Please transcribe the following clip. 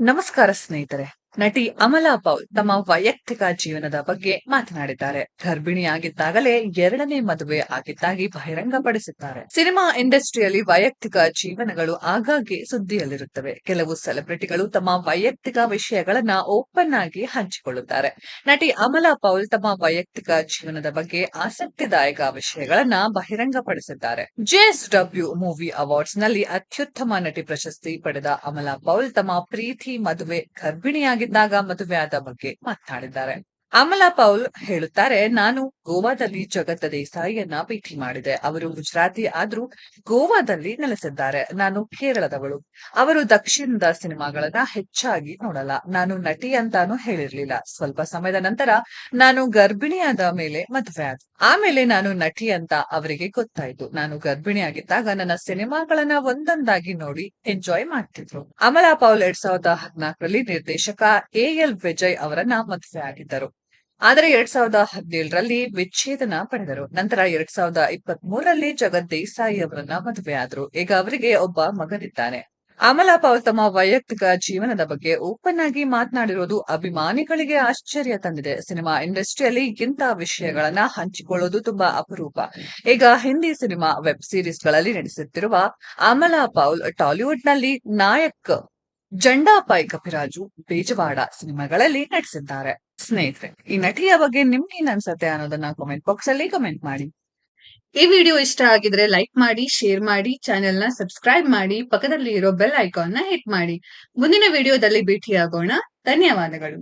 ನಮಸ್ಕಾರ ಸ್ನೇಹಿತರೆ. ನಟಿ ಅಮಲಾ ಪೌಲ್ ತಮ್ಮ ವೈಯಕ್ತಿಕ ಜೀವನದ ಬಗ್ಗೆ ಮಾತನಾಡಿದ್ದಾರೆ. ಗರ್ಭಿಣಿಯಾಗಿದ್ದಾಗಲೇ ಎರಡನೇ ಮದುವೆ ಆಗಿದ್ದಾಗಿ ಬಹಿರಂಗಪಡಿಸಿದ್ದಾರೆ. ಸಿನಿಮಾ ಇಂಡಸ್ಟ್ರಿಯಲ್ಲಿ ವೈಯಕ್ತಿಕ ಜೀವನಗಳು ಆಗಾಗ್ಗೆ ಸುದ್ದಿಯಲ್ಲಿರುತ್ತವೆ. ಕೆಲವು ಸೆಲೆಬ್ರಿಟಿಗಳು ತಮ್ಮ ವೈಯಕ್ತಿಕ ವಿಷಯಗಳನ್ನ ಓಪನ್ ಆಗಿ ಹಂಚಿಕೊಳ್ಳುತ್ತಾರೆ. ನಟಿ ಅಮಲಾ ಪೌಲ್ ತಮ್ಮ ವೈಯಕ್ತಿಕ ಜೀವನದ ಬಗ್ಗೆ ಆಸಕ್ತಿದಾಯಕ ವಿಷಯಗಳನ್ನ ಬಹಿರಂಗಪಡಿಸಿದ್ದಾರೆ. ಜೆಎಸ್ಡಬ್ಲ್ಯೂ ಮೂವಿ ಅವಾರ್ಡ್ಸ್ನಲ್ಲಿ ಅತ್ಯುತ್ತಮ ನಟಿ ಪ್ರಶಸ್ತಿ ಪಡೆದ ಅಮಲಾ ಪೌಲ್ ತಮ್ಮ ಪ್ರೀತಿ ಮದುವೆ ಗರ್ಭಿಣಿಯಾಗಿದ್ದಾಗ ಆದ ಬಗ್ಗೆ ಮಾತನಾಡಿದ್ದಾರೆ. ಅಮಲಾ ಪೌಲ್ ಹೇಳುತ್ತಾರೆ ನಾನು ಗೋವಾದಲ್ಲಿ ಜಗತ್ತ ದೇಸಾಯಿಯನ್ನ ಭೇಟಿ ಮಾಡಿದೆ. ಅವರು ಗುಜರಾತಿ ಆದ್ರೂ ಗೋವಾದಲ್ಲಿ ನೆಲೆಸಿದ್ದಾರೆ. ನಾನು ಕೇರಳದವಳು. ಅವರು ದಕ್ಷಿಣದ ಸಿನಿಮಾಗಳನ್ನ ಹೆಚ್ಚಾಗಿ ನೋಡಲ್ಲ. ನಾನು ನಟಿ ಅಂತಾನು ಹೇಳಿರ್ಲಿಲ್ಲ. ಸ್ವಲ್ಪ ಸಮಯದ ನಂತರ ನಾನು ಗರ್ಭಿಣಿಯಾದ ಮೇಲೆ ಮದುವೆ ಆದ. ಆಮೇಲೆ ನಾನು ನಟಿ ಅಂತ ಅವರಿಗೆ ಗೊತ್ತಾಯ್ತು. ನಾನು ಗರ್ಭಿಣಿಯಾಗಿದ್ದಾಗ ನನ್ನ ಸಿನಿಮಾಗಳನ್ನ ಒಂದೊಂದಾಗಿ ನೋಡಿ ಎಂಜಾಯ್ ಮಾಡ್ತಿದ್ರು. ಅಮಲಾ ಪೌಲ್ ಎರಡ್ ಸಾವಿರದ ಹದಿನಾಲ್ಕರಲ್ಲಿ ನಿರ್ದೇಶಕ ಎ ಎಲ್ ವಿಜಯ್ ಅವರನ್ನ ಮದುವೆ ಆಗಿದ್ದರು. ಆದರೆ ಎರಡ್ ಸಾವಿರದ ಹದಿನೇಳರಲ್ಲಿ ವಿಚ್ಛೇದನ ಪಡೆದರು. ನಂತರ ಎರಡ್ ಸಾವಿರದ ಇಪ್ಪತ್ತ್ ಮೂರರಲ್ಲಿ ಜಗತ್ ದೇಸಾಯಿ ಅವರನ್ನ ಮದುವೆಯಾದರು ಈಗ ಅವರಿಗೆ ಒಬ್ಬ ಮಗನಿದ್ದಾನೆ. ಅಮಲಾ ಪೌಲ್ ತಮ್ಮ ವೈಯಕ್ತಿಕ ಜೀವನದ ಬಗ್ಗೆ ಓಪನ್ ಆಗಿ ಮಾತನಾಡಿರೋದು ಅಭಿಮಾನಿಗಳಿಗೆ ಆಶ್ಚರ್ಯ ತಂದಿದೆ. ಸಿನಿಮಾ ಇಂಡಸ್ಟ್ರಿಯಲ್ಲಿ ಇಂಥ ವಿಷಯಗಳನ್ನ ಹಂಚಿಕೊಳ್ಳೋದು ತುಂಬಾ ಅಪರೂಪ. ಈಗ ಹಿಂದಿ ಸಿನಿಮಾ ವೆಬ್ ಸೀರೀಸ್ಗಳಲ್ಲಿ ನಡೆಸುತ್ತಿರುವ ಅಮಲಾ ಪೌಲ್ ಟಾಲಿವುಡ್ನಲ್ಲಿ ನಾಯಕ್ ಜಂಡಾಪಾಯ್ ಕಪಿರಾಜು ಬೇಜವಾಡ ಸಿನಿಮಾಗಳಲ್ಲಿ ನಟಿಸಿದ್ದಾರೆ. ಸ್ನೇಹಿತರೆ, ಈ ನಟಿಯ ಬಗ್ಗೆ ನಿಮ್ಗೆ ಏನ್ ಅನ್ಸತ್ತೆ ಅನ್ನೋದನ್ನ ಕಾಮೆಂಟ್ ಬಾಕ್ಸ್ ಅಲ್ಲಿ ಕಮೆಂಟ್ ಮಾಡಿ. ಈ ವಿಡಿಯೋ ಇಷ್ಟ ಆಗಿದ್ರೆ ಲೈಕ್ ಮಾಡಿ ಶೇರ್ ಮಾಡಿ ಚಾನೆಲ್ನ ಸಬ್ಸ್ಕ್ರೈಬ್ ಮಾಡಿ ಪಕ್ಕದಲ್ಲಿ ಇರೋ ಬೆಲ್ ಐಕಾನ್ನ ಹಿಟ್ ಮಾಡಿ. ಮುಂದಿನ ವಿಡಿಯೋದಲ್ಲಿ ಭೇಟಿಯಾಗೋಣ. ಧನ್ಯವಾದಗಳು.